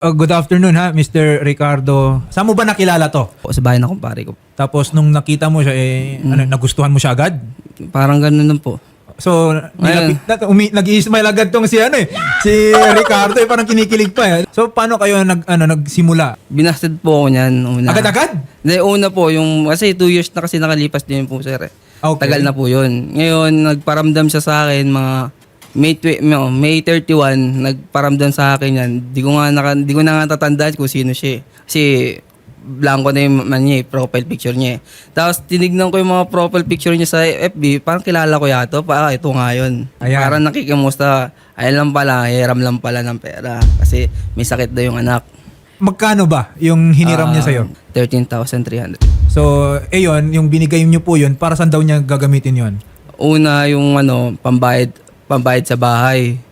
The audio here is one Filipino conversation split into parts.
Uh, good afternoon ha, Mr. Ricardo. Saan mo ba nakilala to? Po, sa bahay na kumpare ko. Tapos nung nakita mo siya, eh, Mm. ano, nagustuhan mo siya agad? Parang ganun lang po. So, nilapit, na, umi, nag-i-smile agad tong si, ano eh, si Ricardo, eh, parang kinikilig pa eh. So, paano kayo nag, ano, nagsimula? Binasted po ako niyan. Una. Agad-agad? Hindi, una po, yung, kasi two years na kasi nakalipas din po, sir. eh. Okay. Tagal na po yun. Ngayon, nagparamdam siya sa akin, mga May, tw- no, May 31, nagparamdam sa akin yan. Di ko nga, naka, di ko na nga tatandaan kung sino siya. eh. Kasi, blanco na yung man niya, eh, profile picture niya. eh. Tapos, tinignan ko yung mga profile picture niya sa FB, parang kilala ko yato, pa, ah, ito nga yun. Ayan. Parang nakikimusta. Ayun lang pala, hiram lang pala ng pera. Kasi, may sakit daw yung anak. Magkano ba yung hiniram niya Ah, sa'yo? 13,300. So, eh yun, yung binigay niyo po yun, para saan daw niya gagamitin yun? Una yung ano, pambayad, pambayad sa bahay.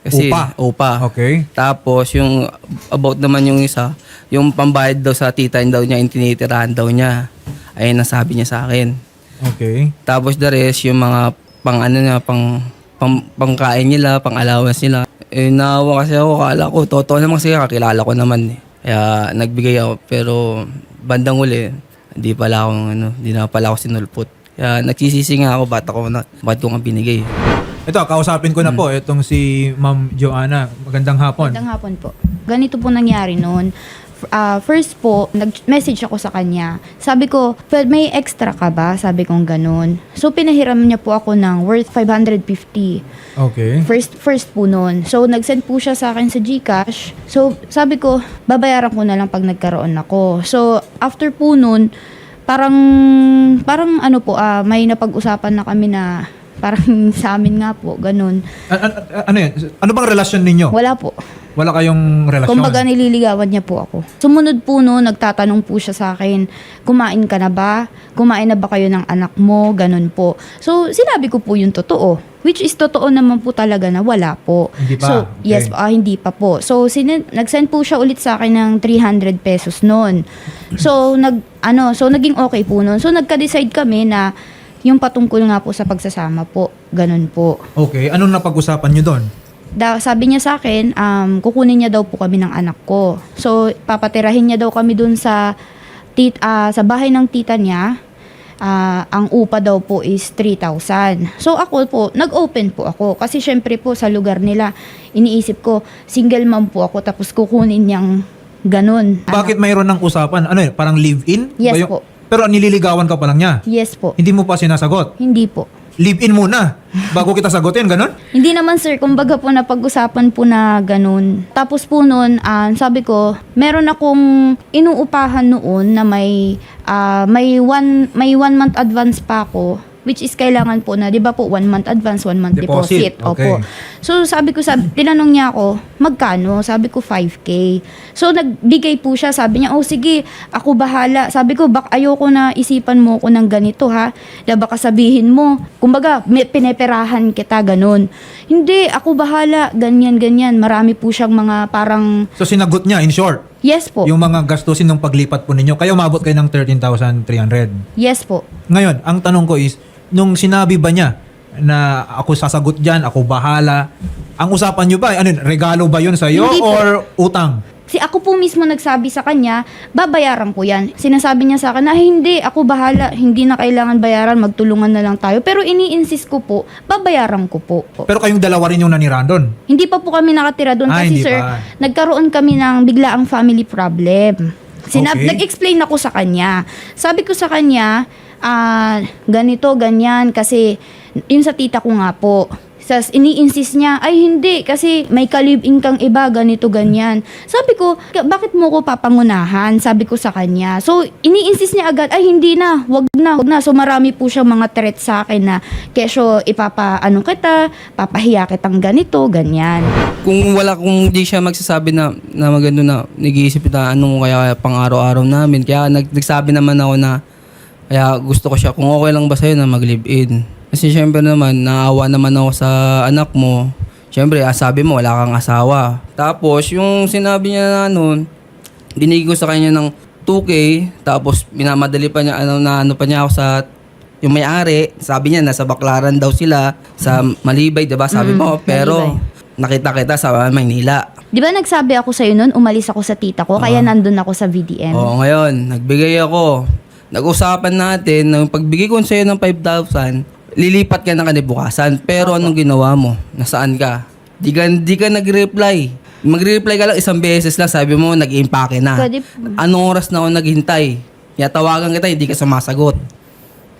Kasi Upa? upa. Okay. Tapos yung about naman yung isa, yung pambayad daw sa tita daw niya, yung tinitirahan daw niya. Ayun ang sabi niya sa akin. Okay. Tapos the rest, yung mga pang ano niya, pang, pang pangkain nila, pang allowance nila. Eh, naawa kasi ako, kala ko, totoo naman kasi kakilala ko naman eh. Kaya nagbigay ako, pero bandang uli, hindi pala ako, ano, hindi na pala ako sinulpot. Kaya nagsisisi nga ako, ba't ako na, ba't ko nga binigay. Ito, kausapin ko na po itong si Ma'am Joanna. Magandang hapon. Magandang hapon po. Ganito po nangyari noon. F- ah, first po, nag-message ako sa kanya. Sabi ko, "Well, may extra ka ba? Sabi kong ganun. So, pinahiram niya po ako ng worth 550. Okay. First, first po noon. So, nag-send po siya sa akin sa GCash. So, sabi ko, babayaran ko na lang pag nagkaroon ako. So, after po noon, parang, parang ano po, ah, may napag-usapan na kami na parang sa amin nga po, ganun. A- a- a- ano yun? Ano bang relasyon ninyo? Wala po. Wala kayong relasyon? Kumbaga nililigawan niya po ako. Sumunod po no, nagtatanong po siya sa akin, kumain ka na ba? Kumain na ba kayo ng anak mo? Ganun po. So, sinabi ko po yung totoo. Which is totoo naman po talaga na wala po. Hindi pa? So, Okay. yes, ah, hindi pa po. So, sin- nag-send po siya ulit sa akin ng 300 pesos noon. So, nag, ano, so naging okay po noon. So, nagka-decide kami na yung patungkol nga po sa pagsasama po. Ganun po. Okay. Anong napag-usapan nyo doon? da, sabi niya sa akin, um, kukunin niya daw po kami ng anak ko. So, papatirahin niya daw kami dun sa, tit, ah, sa bahay ng tita niya. Ah, ang upa daw po is 3,000. So, ako po, nag-open po ako. Kasi syempre po, sa lugar nila, iniisip ko, single mom po ako, tapos kukunin niyang ganun. Bakit mayroon ng usapan? Ano yun? Parang live-in? Yes Ba yung- po. Pero nililigawan ka pa lang niya. Yes po. Hindi mo pa sinasagot. Hindi po. Live-in muna. Bago kita sagutin, ganun? Hindi naman sir, kumbaga po napag-usapan po na ganun. Tapos po noon, ah, sabi ko, meron akong inuupahan noon na may ah, may one may one month advance pa ako which is kailangan po na, di ba po, one month advance, one month Deposit, deposit. okay. Opo. So, sabi ko, sabi, tinanong niya ako, magkano? Sabi ko, 5K. So, nagbigay po siya. Sabi niya, oh, sige, ako bahala. Sabi ko, bak ayoko na isipan mo ko ng ganito, ha? Na baka sabihin mo, kumbaga, may pineperahan kita, ganun. Hindi, ako bahala, ganyan, ganyan. Marami po siyang mga parang, So sinagot niya, in short, yes po, yung mga gastusin ng paglipat po ninyo. Kaya umabot kayo ng 13,300. yes po. Ngayon, ang tanong ko is, nung sinabi ba niya na ako sasagot dyan, ako bahala, ang usapan niyo ba, ano, regalo ba yun sa'yo Hindi po. or utang? Si ako po mismo nagsabi sa kanya, babayaran ko yan. Sinasabi niya sa akin na "Ay, hindi, ako bahala, hindi na kailangan bayaran, magtulungan na lang tayo. Pero ini-insist ko po, babayaran ko po. Pero kayong dalawa rin yung nanirahan doon. Hindi pa po kami nakatira doon Ah, kasi hindi sir, pa. nagkaroon kami ng biglaang family problem. Sinab- Okay. Nag-explain ako sa kanya. Sabi ko sa kanya, ah, ganito, ganyan, kasi yung sa tita ko nga po. Sas, ini-insist niya, ay hindi, kasi may kalibing kang iba, ganito, ganyan. Sabi ko, "Ka- bakit mo ko papangunahan? Sabi ko sa kanya. So, ini-insist niya agad, ay hindi na, wag na, wag na. So, marami po siyang mga threat sa akin na, kesyo, ipapa, ano kita, papahiya kitang ganito, ganyan. Kung wala, kung di siya magsasabi na, na magano na, nag-iisip na anong kaya pang araw-araw namin. Kaya nag, nagsabi naman ako na, kaya gusto ko siya, kung okay lang ba sa'yo na mag-live-in. Kasi syempre naman, naawa naman ako sa anak mo. Syempre, ah, sabi mo, wala kang asawa. Tapos, yung sinabi niya na noon, binigay ko sa kanya ng 2K, tapos minamadali pa niya, ano, na ano pa niya ako sa yung may-ari, sabi niya, nasa Baklaran daw sila, sa Malibay, diba? Sabi Mm, mo, pero Malibay. nakita kita sa Maynila. Di ba nagsabi ako sa'yo noon, umalis ako sa tita ko, kaya nandun ako sa VDM. Oo, ngayon, nagbigay ako. Nag-usapan natin na yung pagbigay ko sa'yo ng 5,000, lilipat ka na kanibukasan. Pero anong ginawa mo? Nasaan ka? Di ka, di ka nag-reply. Mag-reply ka lang isang beses lang, sabi mo, nag-impake na. Pwede- Anong oras na ako naghintay? Kaya tawagan kita, hindi ka sumasagot.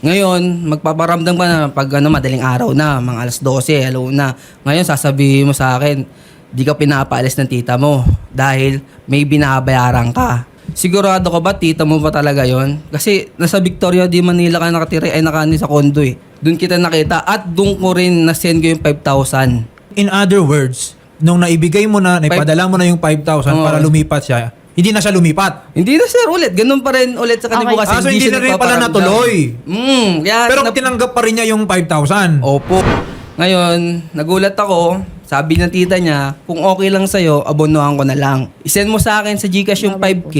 Ngayon, magpaparamdam ka na pag ano, madaling araw na, mga alas 12, hello na. Ngayon, sasabihin mo sa akin, di ka pinapaalis ng tita mo dahil may binabayaran ka. Sigurado ka ba, tita mo ba talaga yon? Kasi nasa Victoria di Manila ka nakatira, ay nakani sa condo eh. Doon kita nakita at doon ko rin na-send ko yung 5,000. In other words, nung naibigay mo na, naipadala mo na yung 5,000 Oo. para lumipat siya, hindi na siya lumipat. Hindi na sir ulit, ganun pa rin ulit sa kanila Okay. kasi Ah, so hindi siya na rin pala natuloy. Mm, kaya Pero nap- tinanggap pa rin niya yung 5,000. Opo. Ngayon, nagulat ako. Sabi ng tita niya, kung okay lang sa'yo, abonohan ko na lang. Isend mo sa akin sa Gcash yung 5K,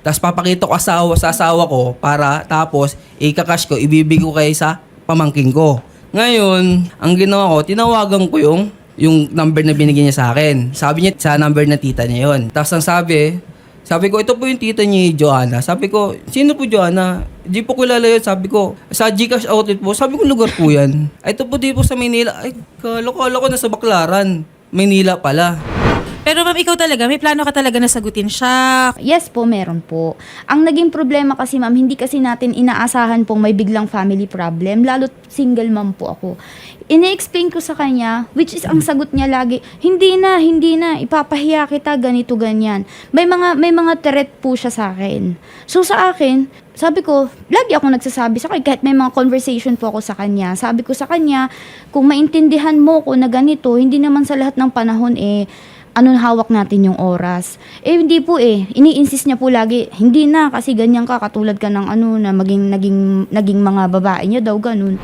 tapos papakita ko asawa sa asawa ko para tapos ikakash ko, ibibigay ko kay sa pamangking ko. Ngayon, ang ginawa ko, tinawagan ko yung yung number na binigyan niya sa akin. Sabi niya sa number na tita niya yon. Tapos ang sabi, sabi ko, ito po yung tita ni Joanna. Sabi ko, sino po Joanna? Di po kilala yun. Sabi ko, sa Gcash outlet po. Sabi ko, lugar po yan. Ito po di po sa Maynila. Ay, kala ko, kala ko nasa Baklaran. Maynila pala. Pero ma'am, ikaw talaga, may plano ka talaga na sagutin siya. Yes po, meron po. Ang naging problema kasi ma'am, hindi kasi natin inaasahan pong may biglang family problem, lalo't single mom po ako. Ine-explain ko sa kanya, which is ang sagot niya lagi, hindi na, hindi na, ipapahiya kita, ganito, ganyan. May mga, may mga threat po siya sa akin. So sa akin, sabi ko, lagi ako nagsasabi sa kanya, kahit may mga conversation po ako sa kanya, sabi ko sa kanya, kung maintindihan mo ko na ganito, hindi naman sa lahat ng panahon eh, ano hawak natin yung oras. Eh hindi po eh. Ini-insist niya po lagi, hindi na kasi ganyan ka katulad ka ng ano na maging naging naging mga babae niya daw ganun.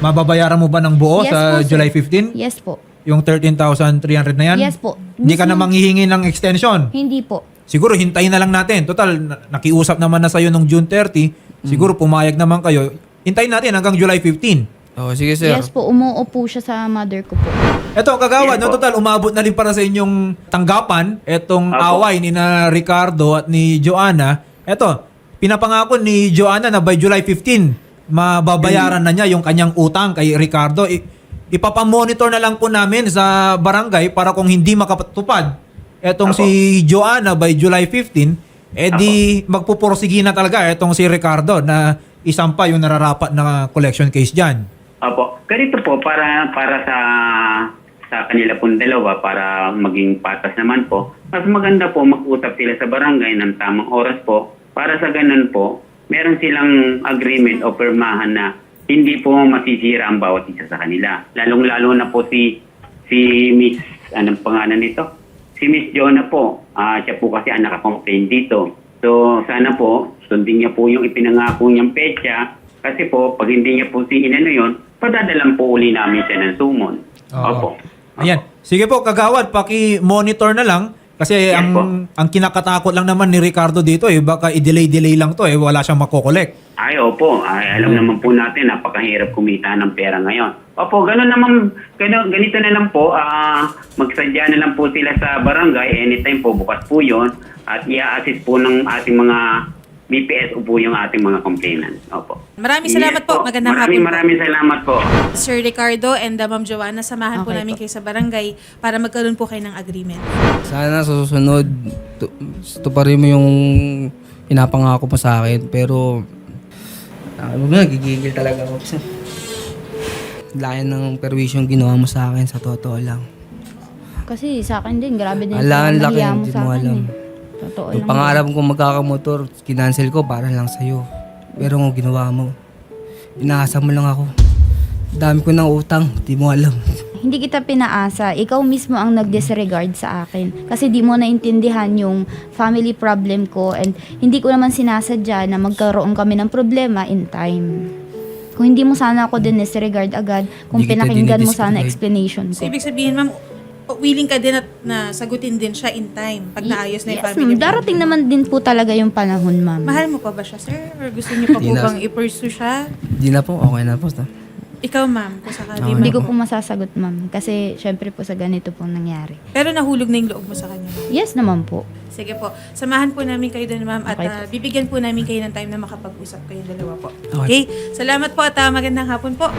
Mababayaran mo ba ng buo Yes sa po. July 15? Yes po. Yung 13,300 na yan? Yes po. Hindi ka na manghihingi ng extension? Hindi po. Siguro hintayin na lang natin. Total, na- nakiusap naman na sa'yo nung June 30. Siguro pumayag naman kayo. Hintayin natin hanggang July 15. Oh, sige sir. Yes po, umuo po siya sa mother ko po. Eto, kagawad, Yes, no, po. total, umabot na rin para sa inyong tanggapan etong Apo. away ni na Ricardo at ni Joanna. Eto, pinapangako ni Joanna na by July 15, mababayaran na niya yung kanyang utang kay Ricardo. I- ipapamonitor na lang po namin sa barangay para kung hindi makapatupad etong Apo. si Joanna by July 15, edi magpupursige na talaga etong si Ricardo na isampa yung nararapat na collection case dyan. Ganito po, para, para sa sa kanila pong dalawa, para maging patas naman po, mas maganda po mag-usap sila sa barangay ng tamang oras po. Para sa ganun po, meron silang agreement o permahan na hindi po masisira ang bawat isa sa kanila. Lalong-lalo na po si si Miss, anong pangalan nito? Si Miss Jonah po, ah, siya po kasi ang nakakomplain dito. So, sana po, sundin niya po yung ipinangako niyang petsa kasi po, pag hindi niya po si inano yun, padadalan po uli namin siya ng sumon. Oo. Opo. Ayan. Sige po, kagawad, paki-monitor na lang. Kasi Yes ang po. ang kinakatakot lang naman ni Ricardo dito eh, baka i-delay-delay lang to eh, wala siyang makokolek. Ay, opo. Ay, alam naman po natin, napakahirap kumita ng pera ngayon. Opo, gano'n naman, gano, ganito na lang po, ah, magsadya na lang po sila sa barangay, anytime po, bukas po yon at i-assist po ng ating mga BPS po yung ating mga complainants. Opo. Maraming salamat po. Magandang maraming, hapon po. Maraming salamat po. Sir Ricardo and uh, Ma'am Joanna, samahan po Okay namin po. kayo sa barangay para magkaroon po kayo ng agreement. Sana sa susunod, tu- tuparin mo yung pinapangako mo sa akin. Pero, ano na, gigigil talaga ako. Kasi, layan ng perwisyong ginawa mo sa akin sa totoo lang. Kasi sa akin din, grabe din Ala, ang yung laki, hindi sa mo akin alam. eh. Totoo Yung lang. pangarap kong magkakamotor, kinancel ko para lang sa'yo. Pero ang ginawa mo, inaasa mo lang ako. Dami ko ng utang, di mo alam. Hindi kita pinaasa. Ikaw mismo ang nag-disregard sa akin. Kasi di mo naintindihan yung family problem ko and hindi ko naman sinasadya na magkaroon kami ng problema in time. Kung hindi mo sana ako din disregard agad, kung Hindi kita pinakinggan mo sana dinidisregard. explanation So, ko. ibig sabihin, Ma'am, willing ka din at na sagutin din siya in time pag naayos na yung Yes, family ma'am. Darating naman din po talaga yung panahon, ma'am. Mahal mo pa ba siya, sir? Or gusto niyo pa po Di na. bang i-pursue siya? Di na po, okay na po. Ikaw, ma'am, kung sakali Hindi ko po. po masasagot, ma'am. Kasi syempre po sa ganito po nangyari. Pero nahulog na yung loob mo sa kanya. Yes naman po. Sige po. Samahan po namin kayo doon, ma'am. At Okay ah, bibigyan po namin kayo ng time na makapag-usap kayong dalawa po. Okay. Okay? Salamat po at ah, magandang hapon po.